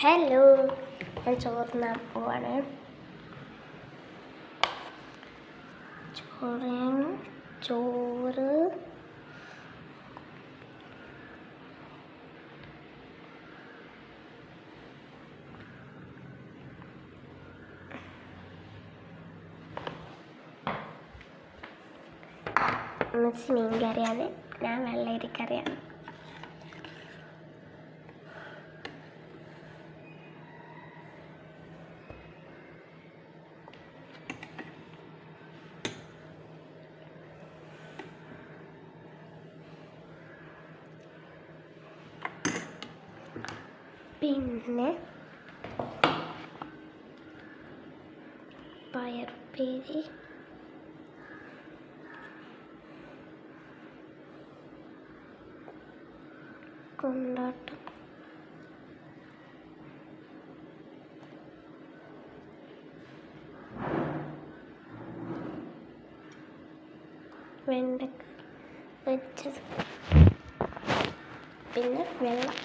Hello ഞാൻ ചോറിനാൻ പോവാണ്. ചോറിന് ചോറ്. ഉമ്മച്ചി മീൻ കറിയാണ്. ഞാൻ വെള്ളരിക്കറിയാണ്. പിന്നെ പയർപ്പേരി കൊണ്ടാട്ടം. വെണ്ടക്ക വെച്ചത് പിന്നെ വെള്ളം.